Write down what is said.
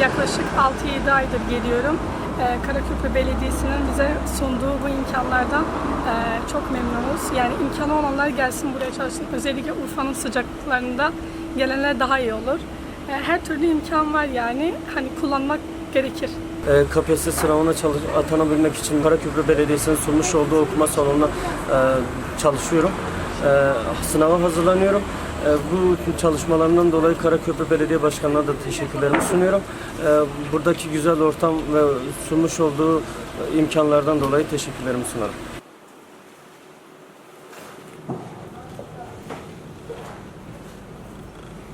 Yaklaşık 6-7 aydır geliyorum. Ee, Karaköprü Belediyesi'nin bize sunduğu bu imkanlardan e, çok memnunuz. Yani imkanı olanlar gelsin buraya çalışsın. Özellikle Urfa'nın sıcaklıklarında gelenler daha iyi olur. Ee, Her türlü imkan var yani. Hani kullanmak gerekir. E, KPSS sınavına çalış, atanabilmek için Karaköprü Belediyesi'nin sunmuş olduğu okuma salonuna e, çalışıyorum. E, sınava hazırlanıyorum. E, bu çalışmalarından dolayı Karaköprü Belediye Başkanı'na da teşekkürlerimi sunuyorum. E, buradaki güzel ortam ve sunmuş olduğu imkanlardan dolayı teşekkürlerimi sunarım.